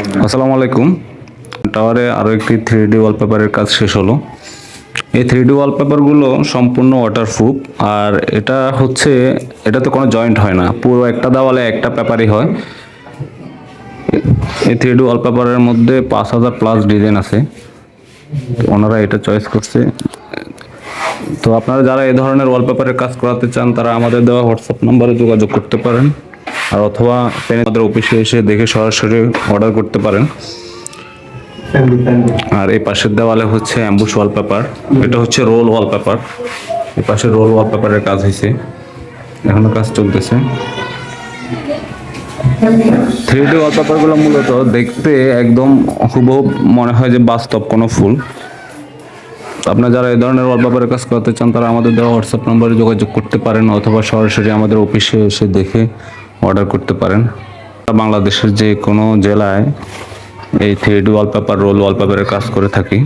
আসসালামু আলাইকুম। টাওয়ারে আরও একটি থ্রি ডি ওয়ালপেপারের কাজ শেষ হলো। এই থ্রি ডি ওয়ালপেপারগুলো সম্পূর্ণ ওয়াটারপ্রুফ আর এটা হচ্ছে এটাতে কোনো জয়েন্ট হয় না, পুরো একটা দেওয়ালে একটা পেপারই হয়। এই থ্রি ডি ওয়ালপেপারের মধ্যে পাঁচ হাজার প্লাস ডিজাইন আছে। ওনারা এটা চয়েস করছে। তো আপনারা যারা এই ধরনের ওয়ালপেপারের কাজ করাতে চান, তারা আমাদের দেওয়া হোয়াটসঅ্যাপ নম্বরে যোগাযোগ করতে পারেন। আর অথবা আমাদের অফিসে এসে দেখে সরাসরি অর্ডার করতে পারেন। আর এই পাশের দেওয়ালে হচ্ছে অ্যাম্বুশ ওয়ালপেপার এটা হচ্ছে রোল ওয়ালপেপার এই পাশে রোল ওয়ালপেপারের কাজ হয়েছে। এখনও কাজ চলতেছে। থ্রি ডি ওয়ালপেপারগুলো মূলত দেখতে একদম হুবহু মনে হয় যে বাস্তব কোনো ফুল। আপনারা যারা এই ধরনের ওয়ালপেপারের কাজ করতে চান তারা আমাদের দেওয়া হোয়াটসঅ্যাপ নম্বরে যোগাযোগ করতে পারেন অথবা সরাসরি আমাদের অফিসে এসে দেখে অর্ডার করতে পারেন। বাংলাদেশের যে কোনো জেলায় এই থ্রেড ওয়ালপেপার, রোল ওয়ালপেপারের কাজ করে থাকি।